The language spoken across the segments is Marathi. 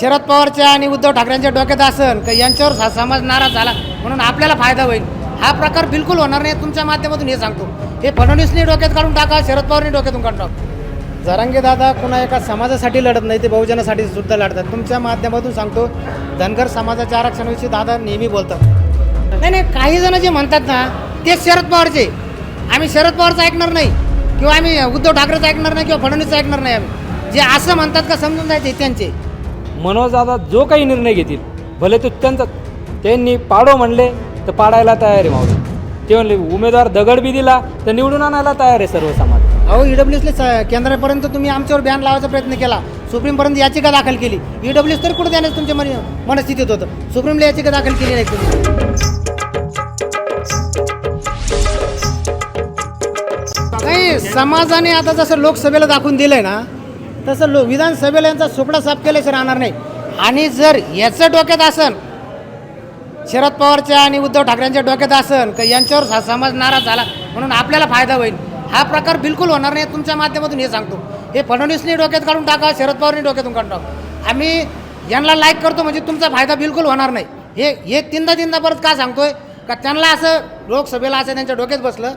शरद पवारच्या आणि उद्धव ठाकरेंच्या डोक्यात असन का यांच्यावर सा- समाज नाराज झाला म्हणून आपल्याला फायदा होईल. हा प्रकार बिलकुल होणार नाही तुमच्या माध्यमातून हे सांगतो. हे फडणवीसने डोक्यात काढून टाका शरद पवारने डोक्यातून काढून टाका. जरांगे दादा कुणा एका समाजासाठी लढत नाही ते बहुजनासाठी सुद्धा लढतात. तुमच्या माध्यमातून सांगतो धनगर समाजाच्या आरक्षणाविषयी दादा नेहमी बोलतात. नाही नाही काही जण जे म्हणतात ना तेच शरद पवारचे. आम्ही शरद पवारचं ऐकणार नाही किंवा आम्ही उद्धव ठाकरेचं ऐकणार नाही किंवा फडणवीसचं ऐकणार नाही आम्ही. जे असं म्हणतात का समजून जायचे त्यांचे. मनोजदादा जो काही निर्णय घेतील भले तो त्यांचा त्यांनी पाडो म्हणले तर पाडायला तयार आहे माऊली ते म्हणले उमेदवार दगड बी दिला तर निवडून आणायला तयार आहे सर्व समाज. अहो ईडब्ल्यूसले केंद्रापर्यंत तुम्ही आमच्यावर बॅन लावायचा प्रयत्न केला. सुप्रीमपर्यंत याचिका दाखल केली. ईडब्ल्यूस तरी कुठे देण्यास तुमच्या मन मनस्थितीत होतं? सुप्रीमला याचिका दाखल केली नाही तुम्ही नाही समाजाने आता जसं लोकसभेला दाखवून दिलंय ना तसं लो विधानसभेला यांचा सुपडा साफ केल्याशिवाय राहणार नाही. आणि जर याचं डोक्यात असन शरद पवारच्या आणि उद्धव ठाकरेंच्या डोक्यात असन का यांच्यावर सा- समाज नाराज झाला म्हणून आपल्याला फायदा होईल. हा प्रकार बिलकुल होणार नाही तुमच्या माध्यमातून हे सांगतो. हे फडणवीसने डोक्यात काढून टाका शरद पवारने डोक्यातून काढून टाका. आम्ही यांना लाईक करतो म्हणजे तुमचा फायदा बिलकुल होणार नाही. हे हे तीनदा तीनदा परत का सांगतोय? का त्यांना असं लोकसभेला असं त्यांच्या डोक्यात बसलं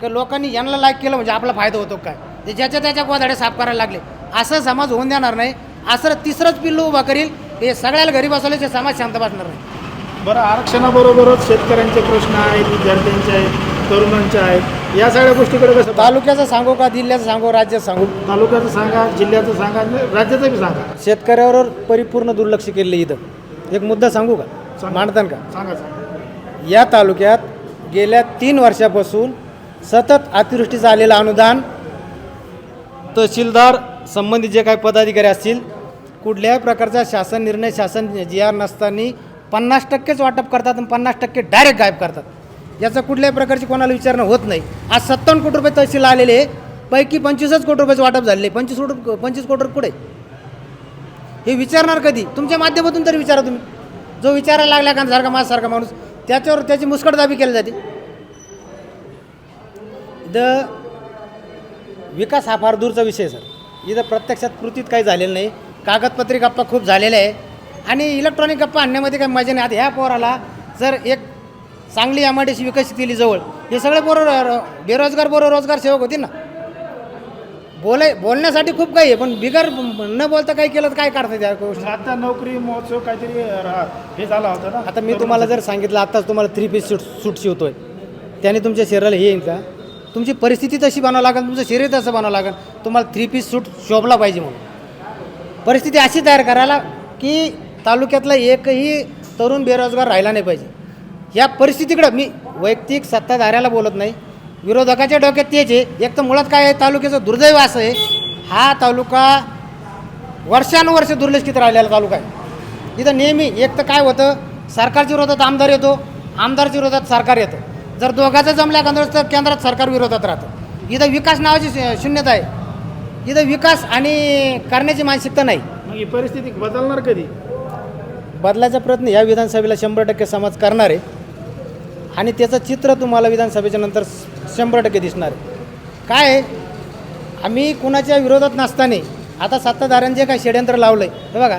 की लोकांनी यांना लाईक केलं म्हणजे आपला फायदा होतो काय ते ज्याच्या त्याच्या गोधाडे साफ करायला लागले. असं समाज होऊन देणार नाही. असं तिसरंच पिल्लू उभा करील. हे सगळ्याला घरी बसवल्याचे समाज शांत बसणार नाही. बरं आरक्षणाबरोबरच शेतकऱ्यांचे प्रश्न आहेत विद्यार्थ्यांचे आहेत तरुणांचे आहेत. या सगळ्या गोष्टीकडे कसं? तालुक्याचं सांगू का जिल्ह्याचं सांगू राज्याचं सांगू? तालुक्याचं सांगा जिल्ह्याचं सांगा राज्याचं बी सांगा. शेतकऱ्यावर परिपूर्ण दुर्लक्ष केले इथं. एक मुद्दा सांगू का. मांडतान का? सांगा सांगा. या तालुक्यात गेल्या तीन वर्षापासून सतत अतिवृष्टीचं आलेलं अनुदान तहसीलदार संबंधित जे काही पदाधिकारी असतील कुठल्याही प्रकारचा शासन निर्णय शासन जी आर नसताना पन्नास टक्केच वाटप करतात आणि पन्नास टक्के डायरेक्ट गायब करतात. याचा कुठल्याही प्रकारची कोणाला विचारणं होत नाही. आज सत्तावन्न कोटी रुपये तहसील आलेले पैकी पंचवीसच कोटी रुपयाचं वाटप झालेले पंचवीस कोटी पंचवीस कोटी रुपये कुठे हे विचारणार कधी? तुमच्या माध्यमातून तरी विचारा तुम्ही. जो विचारायला लागला का सारखा माझ्यासारखा माणूस त्याच्यावर त्याची मुस्कटदाबी केली जाते. द विकास हा फार दूरचा विषय सर. इथं प्रत्यक्षात कृतीत काही झालेलं नाही. कागदपत्री गप्पा खूप झालेल्या आहे. आणि इलेक्ट्रॉनिक गप्पा आणण्यामध्ये काही मजा नाही. आता ह्या पोराला जर एक चांगली एम आय डी सी विकसित केली जवळ हे सगळे पोरं बेरोजगार पोरं रोजगार सेवक होतील ना? बोलाय बोलण्यासाठी खूप काही आहे पण बिगर न बोलता काही केलं तर काय करता त्या गोष्टी? आता नोकरी महोत्सव काहीतरी हे झाला होता ना? आता मी तुम्हाला जर सांगितलं आत्ताच तुम्हाला थ्री पीस सूट सूट शिवतोय. त्याने तुमच्या शरीराला हे येईल का? तुमची परिस्थिती तशी बनावं लागेल तुमचं शरीर तसं बनावं लागेल. तुम्हाला थ्री पीस सूट शोभला पाहिजे म्हणून. परिस्थिती अशी तयार करायला की तालुक्यातला एकही तरुण बेरोजगार राहिला नाही पाहिजे. या परिस्थितीकडं मी वैयक्तिक सत्ताधाऱ्याला बोलत नाही. विरोधकाच्या डोक्यात तेच आहे. एक तर मुळात काय आहे तालुक्याचं दुर्दैव असं आहे. हा तालुका वर्षानुवर्ष दुर्लक्षित राहिलेला तालुका आहे. इथं नेहमी एक तर काय होतं सरकारच्या विरोधात आमदार येतो आमदारच्या विरोधात सरकार येतं. जर दोघांचं जमल्या का तर केंद्रात सरकार विरोधात राहतं. इथं विकास नावाची शून्यता आहे. इथं विकास आणि करण्याची मानसिकता नाही. मग ही परिस्थिती बदलणार कधी? बदलायचा प्रयत्न या विधानसभेला शंभर टक्के समाज करणार आहे. आणि त्याचं चित्र तुम्हाला विधानसभेच्या नंतर शंभर टक्के दिसणार आहे. काय आहे? आम्ही कुणाच्या विरोधात नसताना आता सत्ताधाऱ्यांनी जे काही षडयंत्र लावलं आहे हे बघा.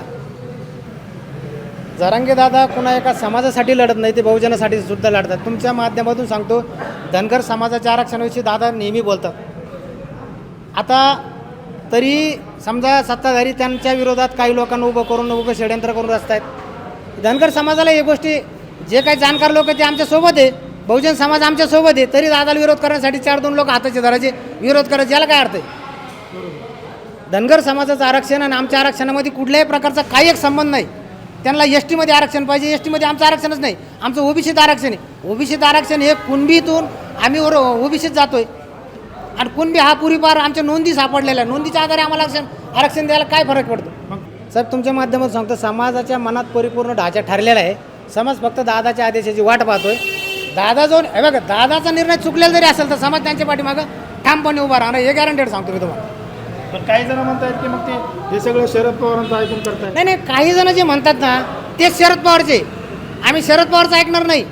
दादा कुणा एका समाजासाठी लढत नाही ते बहुजनासाठी सुद्धा लढतात. तुमच्या माध्यमातून सांगतो धनगर समाजाच्या आरक्षणाविषयी दादा नेहमी बोलतात. आता तरी समजा सत्ताधारी त्यांच्या विरोधात काही लोकांना उभं करून उभं षडयंत्र करून असतात धनगर समाजाला हे गोष्टी जे काही जाणकार लोक ते आमच्यासोबत आहे. बहुजन समाज आमच्यासोबत आहे. तरी दादाला विरोध करण्यासाठी चार दोन लोक हाताचे धरायचे. विरोध करायचे याला काय अर्थ आहे? धनगर समाजाचं आरक्षण आणि आमच्या आरक्षणामध्ये कुठल्याही प्रकारचा काही एक संबंध नाही. त्यांना एस टीमध्ये आरक्षण पाहिजे. एस टीमध्ये आमचं आरक्षणच नाही. आमचं ओबीसीत आरक्षण आहे. ओबीसीत आरक्षण हे कुणबीतून आम्ही वर ओबीसीत आहे आणि कुणबी हा पुरीपार आमच्या नोंदी सापडलेल्या आहे. नोंदीच्या आधारे आम्हाला आरक्षण आरक्षण द्यायला काय फरक पडतो? सर साहेब तुमच्या माध्यमातून सांगतो समाजाच्या मनात परिपूर्ण ढाचा ठरलेला आहे. समाज फक्त दादाच्या आदेशाची वाट पाहतोय. दादा जो हे बघा दादाचा निर्णय चुकलेला जरी असेल तर समाज त्यांच्या पाठीमागं ठामपणे उभा राहणार हे गॅरंटेड सांगतो मी तुम्हाला. पण काही जण म्हणतायत की मग ते हे सगळं शरद पवारांचं ऐकून करतायत. नाही नाही काही जण जे म्हणतात ना तेच शरद पवारचे. आम्ही शरद पवारचं ऐकणार नाही.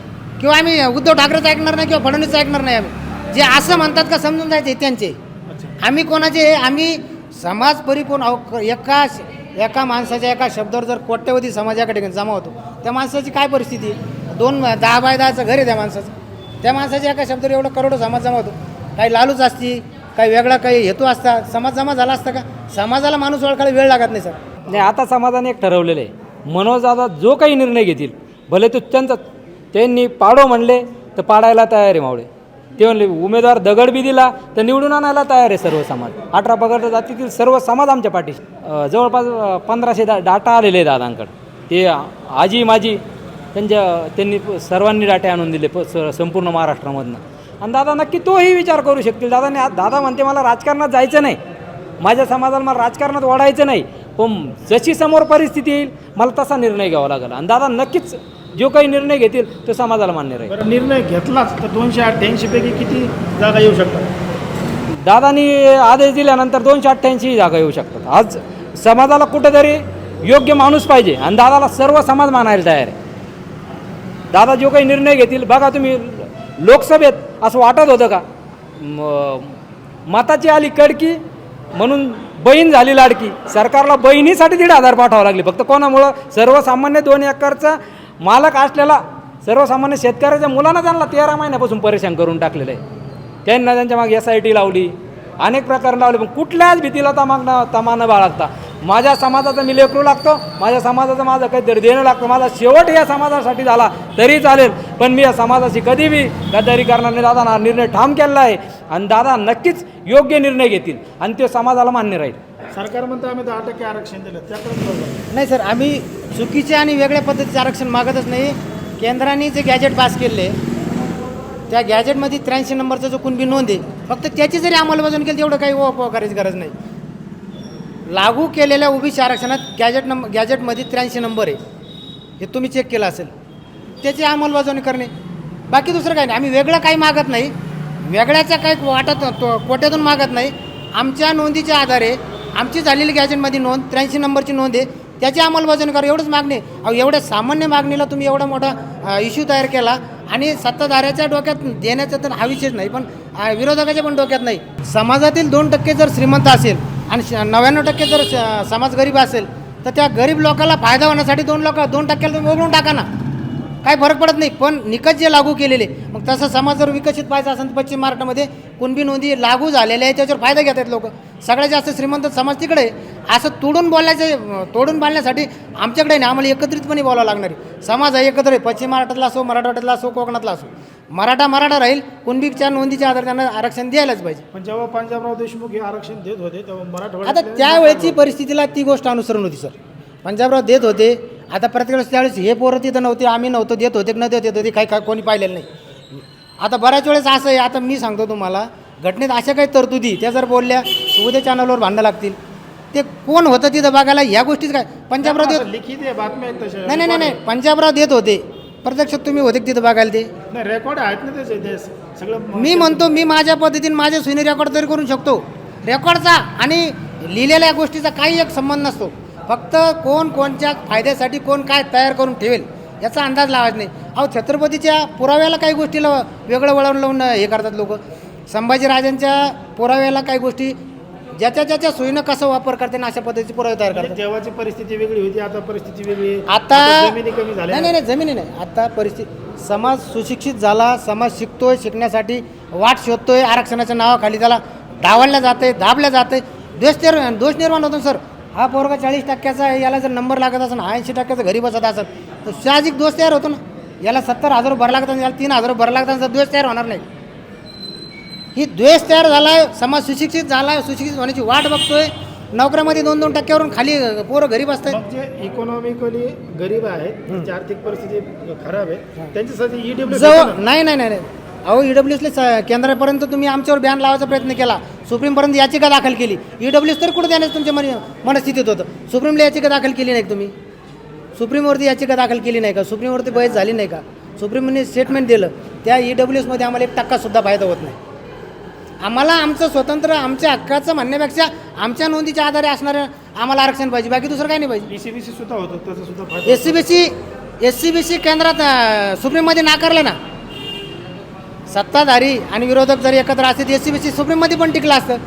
किंवा आम्ही उद्धव ठाकरेचं ऐकणार नाही किंवा फडणवीसचं ऐकणार नाही आम्ही. जे असं म्हणतात का समजून जायचे त्यांचे. अच्छा. आम्ही कोणाचे आम्ही समाज परिपूर्ण अहो, क- एका एका माणसाच्या एका शब्दावर जर कोट्यवधी समाज एका ठिकाणी जमा होतो त्या माणसाची काय परिस्थिती? आहे? दोन दहा बाय दहाचं घर आहे त्या माणसाचं. त्या माणसाच्या एका शब्दावर एवढं करोडो समाज जमा होतो. काही लालूच असती काही वेगळा काही हेतू असता? समाज जमा झाला असता का? समाजाला माणूस ओळखायला वेळ लागत नाही सर. नाही आता समाजाने एक ठरवलेलं आहे. मनोजदादा जो काही निर्णय घेतील भले तो त्यांचा त्यांनी पाडो म्हणले तर पाडायला तयार आहे मावळे. ते म्हणले उमेदवार दगड बी दिला तर निवडून आणायला तयार आहे सर्व समाज. अठरा पगड जातीतील सर्व समाज आमच्या पाठीशी. जवळपास पंधराशे दा डाटा आलेले आहे दादांकडे. ते आजी माझी त्यांच्या त्यांनी सर्वांनी डाटे आणून दिले प स- संपूर्ण महाराष्ट्रामधनं. आणि दादा नक्की तोही विचार करू शकतील. दादाने आज- दादा म्हणते मला राजकारणात जायचं नाही. माझ्या समाजाला मला राजकारणात ओढायचं नाही. पण जशी समोर परिस्थिती येईल मला तसा निर्णय घ्यावा लागेल. आणि दादा नक्कीच जो काही निर्णय घेतील तो समाजाला मान्य राहील. निर्णय घेतलाच तर दोनशे अठ्ठ्याऐंशी पैकी किती जागा येऊ शकतात? दादानी आदेश दिल्यानंतर दोनशे अठ्ठ्याऐंशी जागा येऊ शकतात. आज समाजाला कुठेतरी योग्य माणूस पाहिजे आणि दादाला सर्व समाज मानायला तयार आहे. दादा जो काही निर्णय घेतील बघा तुम्ही लोकसभेत असं वाटत होतं का? म- मताची आली कडकी म्हणून बहीण झाली लाडकी. सरकारला बहिणीसाठी दीड हजार पाठवावं लागले. फक्त कोणामुळं? सर्वसामान्य दोन एकरचा मालक असलेला सर्वसामान्य शेतकऱ्याच्या मुलांना त्यांना तेरा महिन्यापासून परेशान करून टाकलेलं आहे. त्यांना त्यांच्या मागे एस आय टी लावली अनेक प्रकार लावले पण कुठल्याच भीतीला तमाग तमानं बाळगता. माझ्या समाजाचं मी लेकरू लागतो माझ्या समाजाचं माझं काहीतरी देणं लागतं माझा शेवट या समाजासाठी झाला तरी चालेल. पण मी या समाजाशी कधी बी गद्दारी करणार नाही दादा हा निर्णय ठाम केलेला आहे. आणि दादा नक्कीच योग्य निर्णय घेतील आणि ते समाजाला मान्य राहील. सरकार म्हणतं आम्ही दहा टक्के आरक्षण दिलं त्याकडे नाही सर आम्ही चुकीचे आणि वेगळ्या पद्धतीचं आरक्षण मागतच नाही. केंद्राने जे गॅजेट पास केले त्या गॅजेटमध्ये त्र्याऐंशी नंबरचा जो कुणबी नोंद आहे फक्त त्याची जरी अंमलबजावणी केली तेवढं काही ओप करायची गरज नाही. लागू केलेल्या ओबीसी आरक्षणात गॅजेट नंबर गॅजेटमध्ये त्र्याऐंशी नंबर आहे. हे तुम्ही चेक केलं असेल. त्याची अंमलबजावणी करणे. बाकी दुसरं काही नाही. आम्ही वेगळं काही मागत नाही. वेगळ्याच्या काही वाटत तो- कोट्यातून मागत नाही. आमच्या नोंदीच्या आधारे आमची झालेली गॅजेटमध्ये नोंद त्र्याऐंशी नंबरची नोंद आहे. त्याची अंमलबजावणी करा. एवढंच मागणी. अहो एवढ्या सामान्य मागणीला तुम्ही एवढा मोठा इश्यू तयार केला. आणि सत्ताधाऱ्याच्या डोक्यात देण्याचा तर हा विषयच नाही पण विरोधकाच्या पण डोक्यात नाही. समाजातील दोन टक्के जर श्रीमंत असेल आणि श- नव्याण्णव टक्के जर समाज गरीब असेल तर त्या गरीब लोकाला फायदा होण्यासाठी दोन लोक दोन टक्क्याला तुम्ही वगळून टाका ना. काही फरक पडत नाही पण निकष जे लागू केलेले मग तसं समाज जर विकसित पाहिजे असेल तर पश्चिम महाराष्ट्रामध्ये कुणबी नोंदी लागू झालेल्या आहे त्याच्यावर फायदा घेतात लोक. सगळ्यात जास्त श्रीमंत समाज तिकडे आहे. असं तोडून बोलण्याचे तोडून बांधण्यासाठी आमच्याकडे नाही आम्हाला एकत्रितपणे बोलावं लागणार आहे. समाज हा एकत्र आहे पश्चिम महाराष्ट्रातला असो मराठवाड्यातला असो कोकणातला असो. मराठा मराठा राहील. कुणबीच्या नोंदीच्या आधारे त्यांना आरक्षण द्यायलाच पाहिजे. पण जेव्हा पंजाबराव देशमुख हे आरक्षण देत होते तेव्हा आता त्यावेळेची परिस्थितीला ती गोष्ट अनुसरण होती सर. पंजाबराव देत होते. आता प्रत्येक वेळेस त्यावेळेस हे पोरं तिथं नव्हते आम्ही नव्हतो देत होते की न देत होते काही काय कोणी पाहिलेलं नाही. आता बऱ्याच वेळेस असं आहे. आता मी सांगतो तुम्हाला घटनेत अशा काही तरतुदी त्या जर बोलल्या तर उद्या चॅनलवर भांडणं लागतील. ते कोण होतं तिथं बघायला? ह्या गोष्टीच काय? पंजाबराव देत लिखित आहे बातम्या आहेत तशा. नाही नाही नाही नाही. पंजाबराव देत होते. प्रत्यक्षात तुम्ही होते का तिथं बघायला ते? नाही रेकॉर्ड आहेत ना त्याचे ते सगळं मी म्हणतो मी माझ्या पद्धतीने माझ्या सुनी रेकॉर्ड तरी करू शकतो. रेकॉर्डचा आणि लिहिलेल्या गोष्टीचा काही एक संबंध नसतो. फक्त कोण कोणच्या फायद्यासाठी कोण काय तयार करून ठेवेल याचा अंदाज लावायचा नाही. अहो छत्रपतीच्या पुराव्याला काही गोष्टीला वेगळं वळण लावून हे करतात लोक. संभाजीराजांच्या पुराव्याला काही गोष्टी ज्याच्या ज्याच्या सोयीनं कसं वापर करते ना अशा पद्धतीचे पुरावे तयार करतात जेव्हाची परिस्थिती वेगळी होती आता परिस्थिती वेगळी आहे. आता जमिनी कमी नाही झाल्या. नाही नाही जमिनी नाही. आता परिस्थिती समाज सुशिक्षित झाला समाज शिकतोय शिकण्यासाठी वाट शोधतोय आरक्षणाच्या नावाखाली त्याला डावलल्या जाते दाबल्या जाते दोष निर् दोष निर्माण होतो सर. हा पोरगा चाळीस टक्क्याचा आहे याला जर नंबर लागत असेल ऐंशी टक्क्याचा घरी बसत असेल तर साहजिक दोष तयार होतो ना. याला सत्तर हजार भर लागतात याला तीन हजार भर लागतात तर दोष तयार होणार नाही. ही द्वेष तयार झालाय समाज सुशिक्षित झालाय सुशिक्षित होण्याची वाट बघतोय. नोकऱ्यामध्ये दोन दोन टक्क्यावरून खाली पोरं घरी बसतात मग जे इकॉनॉमिकली गरीब आहेत त्यांची आर्थिक परिस्थिती खराब आहे त्यांच्यासाठी E ईडब्ल्यू जवळ नाही नाही नाही नाही. अहो ईडब्ल्यूएसला केंद्रापर्यंत तुम्ही आमच्यावर बॅन लावायचा प्रयत्न केला. सुप्रीमपर्यंत याचिका दाखल केली. ईडब्ल्यूएस तर कुठे देण्याचं तुमच्या मन मनस्थितीत होतं? सुप्रीमला याचिका दाखल केली नाही का तुम्ही? सुप्रीमवरती याचिका दाखल केली नाही का? सुप्रीमवरती बहस झाली नाही का? सुप्रीमने स्टेटमेंट दिलं. त्या E ई डब्ल्यूएसमध्ये आम्हाला एक टक्कासुद्धा फायदा होत नाही. आम्हाला आमचं स्वतंत्र आमच्या हक्काचं म्हणण्यापेक्षा आमच्या नोंदीच्या आधारे असणारं आम्हाला आरक्षण पाहिजे. बाकी दुसरं काही नाही पाहिजे. डीसीबीसी सुद्धा होतं त्याचा सुद्धा फायदा S C B C S C B C केंद्रात अं, सुप्रीममध्ये नाकारलं ना. सत्ताधारी आणि विरोधक जर एकत्र असते एस सी बी सी सुप्रीममध्ये पण टिकलं असतं.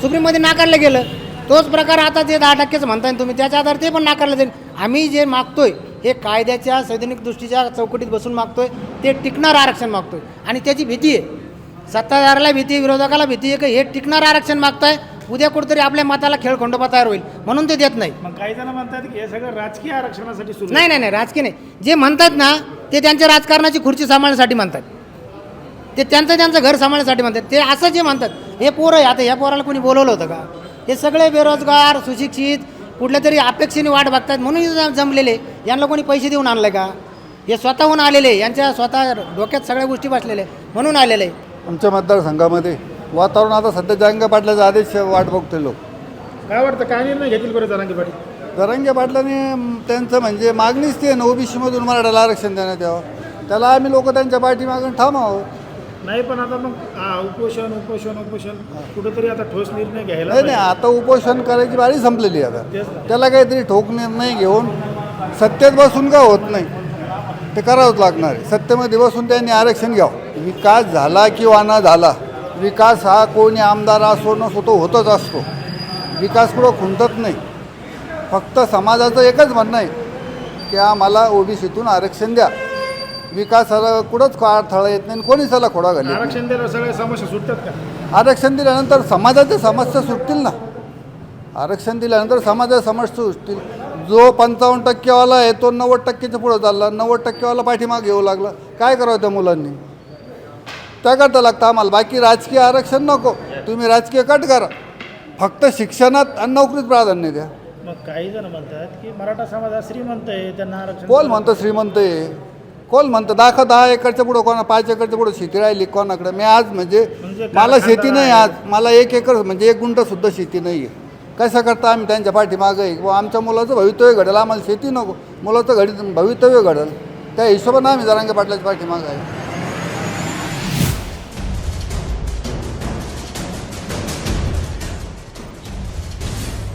सुप्रीममध्ये नाकारलं गेलं. तोच प्रकार आता जे दहा टक्केच म्हणताय तुम्ही त्याच्या आधार ते पण नाकारलं जाईल. आम्ही जे मागतोय हे कायद्याच्या सैद्धांतिक दृष्टीच्या चौकटीत बसून मागतोय ते टिकणार आरक्षण मागतोय. आणि त्याची भीती आहे. सत्ताधाराला भीती विरोधकाला भीती आहे की हे टिकणार आरक्षण मागताय. उद्या कुठेतरी आपल्या मताला खेळ खंडोबा तयार होईल म्हणून ते देत नाही. मग काही जण म्हणतात की हे सगळं राजकीय आरक्षणासाठी सुरू. नाही नाही नाही राजकीय नाही. जे म्हणतात ना ते त्यांच्या राजकारणाची खुर्ची सांभाळण्यासाठी म्हणतात. ते त्यांचं त्यांचं घर सांभाळण्यासाठी म्हणतात. ते असं जे म्हणतात हे पोरं आहे आता ह्या पोराला कोणी बोलवलं होतं का? हे सगळे बेरोजगार सुशिक्षित कुठल्या तरी अपेक्षेने वाट बघतात म्हणून जमलेले. यांना कोणी पैसे देऊन आणलं का? हे स्वतःहून आलेले यांच्या स्वतः डोक्यात सगळ्या गोष्टी बसलेल्या. म्हणून आलेले. आहे. आमच्या मतदारसंघामध्ये. वातावरण आता सध्या जंग पाटलाचा आदेश वाट बघतोय लोक. काय वाटतं? काय निर्णय घेतील बरं जरांगे पाटील? जरंगे पाटलाने त्यांचं म्हणजे मागणीच ती आहे ना ओबीसीमधून मराठाला आरक्षण देण्यात यावं. त्याला आम्ही लोक त्यांच्या पाठीमागून ठामावं नाही पण आता मग उपोषण उपोषण उपोषण. कुठेतरी आता ठोस निर्णय घ्यायला नाही नाही पाहिजे. आता उपोषण करायची बारी संपलेली आहे तेच आता ना. त्याला काहीतरी ठोक निर्णय घेऊन सत्तेत बसून का होत नाही? ते करावंच लागणार आहे. सत्तेमध्ये बसून त्यांनी आरक्षण घ्यावं. विकास झाला किंवा न झाला. विकास हा कोणी आमदार असो नसो तो होतच असतो. विकास कुठं खुंटत नाही. फक्त समाजाचं एकच म्हणणं आहे की आम्हाला ओबीसीतून आरक्षण द्या. विकासाला कुठंच अडथळा येत नाही आणि कोणीच त्याला खोडा नाही. आरक्षण दिलं सगळ्या समस्या सुटतात का? आरक्षण दिल्यानंतर समाजाच्या समस्या सुटतील ना. आरक्षण दिल्यानंतर समाजाच्या समस्या सुटतील. जो पंचावन्न टक्केवाला आहे तो नव्वद टक्केच्या पुढं चालला. नव्वद टक्केवाला पाठीमागे येऊ लागला. काय करावं त्या मुलांनी? त्याकरता लागतं आम्हाला. बाकी राजकीय आरक्षण नको. तुम्ही राजकीय कट करा. फक्त शिक्षणात आणि नोकरीत प्राधान्य द्या. मग काही जण म्हणतात की मराठा समाज हा श्रीमंत आहे त्यांना आरक्षण कोण म्हणतं श्रीमंत आहे? कोण म्हणतं? दाखवा दहा एकरच्या पुढं कोणा पाच एकरच्या पुढं शेती राहिली कोणाकडे? मी आज म्हणजे म्हणजे मला शेती नाही. आज. मला एक एकर म्हणजे एक गुंठ सुद्धा शेती नाही आहे कसं करता आम्ही त्यांच्या पाठीमागं? आहे किंवा आमच्या मुलाचं भवितव्य घडेल आम्हाला शेती नको. मुलाचं घडी भवितव्य घडेल. त्या हिशोबानं आम्ही जरांगे पाटलाच्या पाठीमागं आहे.